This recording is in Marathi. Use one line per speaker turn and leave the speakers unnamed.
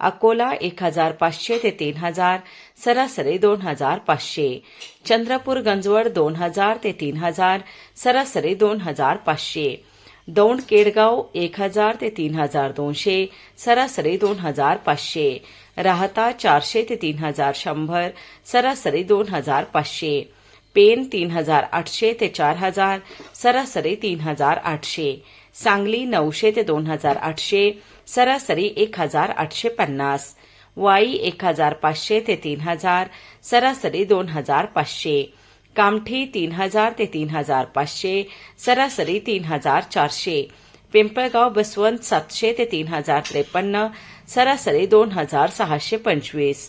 अकोला एक हजार पाचशे ते तीन हजार सरासरी दोन हजार पाचशे. चंद्रपूर गंजवड दोन हजार ते तीन हजार सरासरी दोन हजार पाचशे. दौंड केडगाव एक हजार ते तीन हजार दोनशे सरासरी दोन हजार पाचशे. राहता चारशे ते तीन हजार शंभर सरासरी दोन हजार पाचशे. पेन तीन हजार आठशे ते चार हजार सरासरी तीन हजार आठशे सांगली नऊशे ते दोन हजार आठशे सरासरी एक हजार आठशे पन्नास वाई एक हजार पाचशे ते तीन हजार सरासरी दोन हजार पाचशे कामठी तीन हजार ते तीन हजार पाचशे सरासरी तीन हजार चारशे पिंपळगाव बसवंत सातशे ते तीन हजार त्रेपन्न सरासरी दोन हजार सहाशे पंचवीस